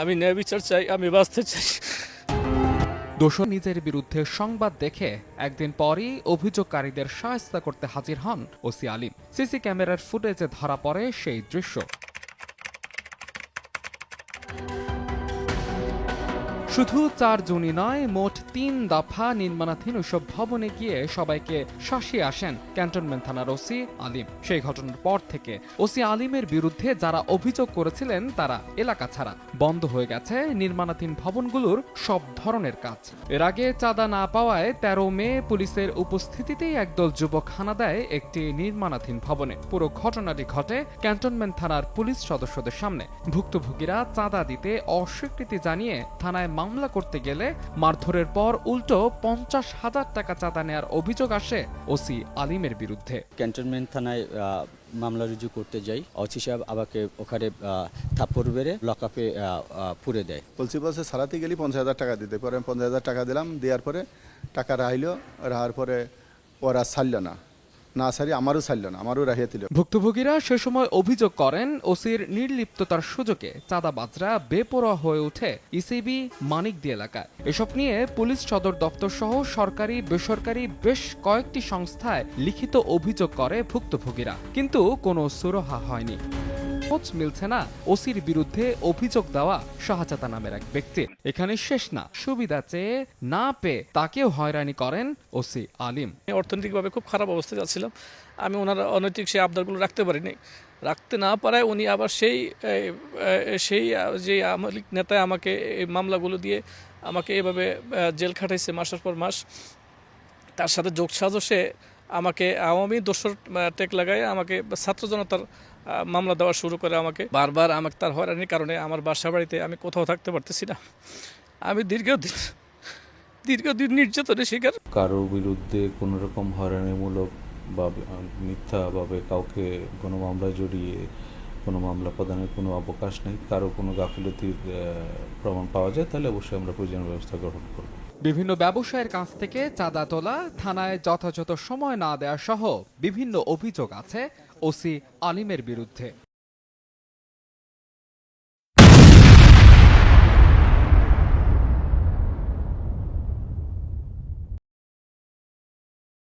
আমি ন্যায় বিচার চাই, আমি বাঁচতে চাই। দোষণ নিজের বিরুদ্ধে সংবাদ দেখে একদিন পরই অভিযোগকারীদের সহায়তা করতে হাজির হন ওসি আলিম। সিসি ক্যামেরার ফুটেজে ধরা পড়ে সেই দৃশ্য। শুধু চার জনই নয়, মোট তিন দফা নির্মাণাধীন ওইসব ভবনে গিয়ে সবাইকে শাসিয়ে আসেন ক্যান্টনমেন্ট থানার ওসি আলিম। সেই ঘটনার পর থেকে ওসি আলিমের বিরুদ্ধে যারা অভিযোগ করেছিলেন, তারা এলাকা ছাড়া বন্ধ হয়ে গেছে নির্মাণাধীন ভবনগুলোর সব ধরনের কাজ। এর আগে চাঁদা না পাওয়ায় তেরো মে পুলিশের উপস্থিতিতেই একদল যুবক হানা দেয় একটি নির্মাণাধীন ভবনে। পুরো ঘটনাটি ঘটে ক্যান্টনমেন্ট থানার পুলিশ সদস্যদের সামনে। ভুক্তভোগীরা চাঁদা দিতে অস্বীকৃতি জানিয়ে থানায় মামলা করতে গেলে মারধরের পর উল্টো পঞ্চাশ হাজার টাকা চাঁদা নেয়ার অভিযোগ আসে ওসি আলিমের বিরুদ্ধে। ক্যান্টনমেন্ট থানায় মামলা রুজু করতে যাই। অচি সাহেব আমাকে ওখানে থাপ্পড় বেড়ে লকআপে পুরে দেয়। বলছি বলছে সারাতে গেলি পঞ্চাশ হাজার টাকা দিতে। পরে আমি পঞ্চাশ হাজার টাকা দিলাম দেওয়ার পরে টাকা রাহিল রাহার পরে ওরা ছাড়ল না। না সারি আমারও ছাড়ল না, আমারও রাহিয়া দিল। ভুক্তভোগীরা সে সময় অভিযোগ করেন, ওসির নির্লিপ্ততার সুযোগে বেপরোয়া হয়ে ওঠে ইসিবি মানিকদি এলাকায়। এসব নিয়ে পুলিশ সদর দপ্তর সহ সরকারি, বেসরকারি বেশ কয়েকটি সংস্থায় লিখিত অভিযোগ করে ভুক্তভোগীরা। কিন্তু কোনো সুরহা হয়নি। খোঁজ মিলছে না। ওসির বিরুদ্ধে অভিযোগ দেওয়া শাহজাদা নামের এক ব্যক্তি। এখানে শেষ না। সুবিধা চেয়ে না পেয়ে তাকেও হয়রানি করেন ওসি আলিম। অর্থনৈতিকভাবে খুব খারাপ অবস্থায় যাচ্ছিলাম। আমি ওনার অনৈতিক সেই আবদারগুলো রাখতে পারিনি। রাখতে না পারায় উনি আবার সেই সেই যে আওয়ামী লীগ নেতা আমাকে এই মামলাগুলো দিয়ে আমাকে এভাবে জেল খাটাইছে মাসের পর মাস, তার সাথে যোগ সাজসে আমাকে আওয়ামী দোসর টেক লাগায় আমাকে ছাত্র জনতার মামলা দেওয়া শুরু করে আমাকে। বারবার আমাকে তার হয়রানির কারণে আমার বাসা বাড়িতে আমি কোথাও থাকতে পারতেছি না। আমি দীর্ঘদিন দীর্ঘদিন নির্যাতনের শিকার। কারোর বিরুদ্ধে কোনো রকম হয়রানিমূলক বা মিথ্যাভাবে কাউকে কোনো মামলায় জড়িয়ে, কোনো মামলা প্রদানের কোনো অবকাশ নেই, কারও কোনো গাফিলতির প্রমাণ পাওয়া যায়, তাহলে অবশ্যই আমরা প্রয়োজনীয় ব্যবস্থা গ্রহণ করব। বিভিন্ন ব্যবসায়ের কাছ থেকে চাঁদা তোলা, থানায় যথাযথ সময় না দেওয়া সহ বিভিন্ন অভিযোগ আছে ওসি আলিমের বিরুদ্ধে।